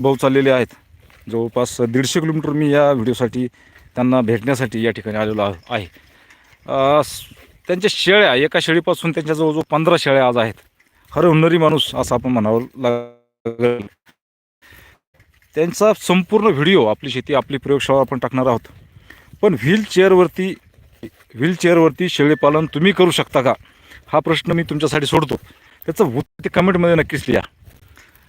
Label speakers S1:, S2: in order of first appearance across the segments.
S1: भाऊ चाललेले आहेत. जवळपास दीडशे किलोमीटर मी या व्हिडिओसाठी त्यांना भेटण्यासाठी या ठिकाणी आलेलो आहे. त्यांच्या शेळ्या एका शेळीपासून त्यांच्या जवळजवळ पंधरा शेळ्या आज आहेत. खरं माणूस असं आपण म्हणावं लागेल. त्यांचा संपूर्ण व्हिडिओ आपली शेती आपली प्रयोगशाळा आपण टाकणार आहोत. पण व्हीलचेअरवरती व्हीलचेअरवरती शेळीपालन तुम्ही करू शकता का? हा प्रश्न मी तुमच्यासाठी सोडतो. त्याचं उत्तर ते कमेंटमध्ये नक्कीच लिहा.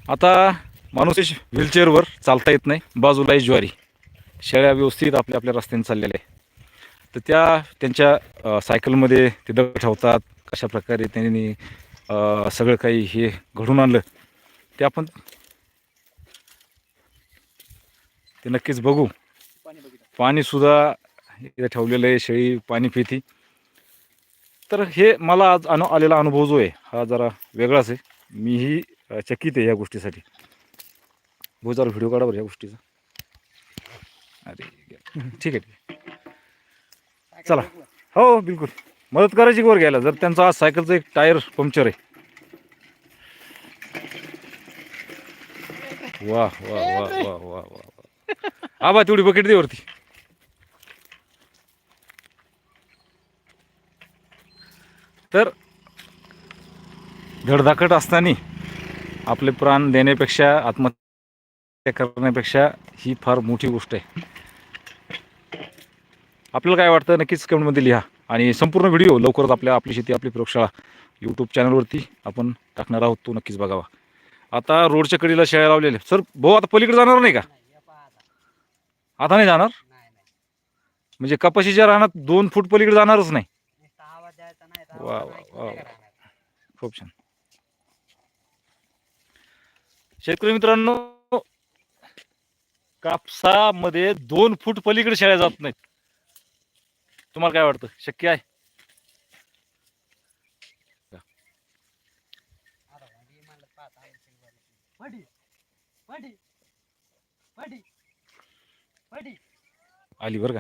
S1: आता माणूस व्हीलचेअरवर चालता येत नाही. बाजूला आहे ज्वारी. शेळ्या व्यवस्थित आपल्या आपल्या रस्त्याने चाललेल्या आहे तर त्या त्यांच्या सायकलमध्ये ते दगड ठेवतात. कशा प्रकारे त्यांनी सगळं काही हे घडून आणलं ते आपण ते नक्कीच बघू. पाणीसुद्धा इथं ठेवलेलं आहे शेळी पाणी पिती. तर हे मला आज अनु आलेला अनुभव जो आहे हा जरा वेगळाच आहे. मीही चकित आहे या गोष्टीसाठी. भाऊ जरा व्हिडिओ काढा बरं या गोष्टीचा. अरे ठीक आहे ठीक आहे. चला. हो बिलकुल. मदत करायची वर घ्यायला. जर त्यांचा आज सायकलचं एक टायर पंक्चर आहे. वा वा वा वा वा वा आबा तेवढी बकेट दे वरती. तर धडधाकट असताना आपले प्राण देण्यापेक्षा आत्महत्या करण्यापेक्षा ही फार मोठी गोष्ट आहे. आपल्याला काय वाटतं? नक्कीच कमेंटमध्ये लिहा. आणि संपूर्ण व्हिडिओ लवकरच आपल्या आपली शेती आपली प्रयोगशाळा यूट्यूब चॅनलवरती आपण टाकणार आहोत. तो नक्कीच बघावा. आता रोडच्या कडीला शेळ्या लावलेल्या सर भाऊ आता पलीकडे जाणार नाही का? आता नाही जाणार? म्हणजे कपाशीच्या रानात दोन फूट पलीकडे जाणारच नाही. वा, वा, वा, वा. खूप छान. शेतकरी मित्रांनो कापसामध्ये दोन फूट पलीकडे शेळ्या जात नाहीत. तुम्हाला काय वाटतं? शक्य आहे? आली बरं का?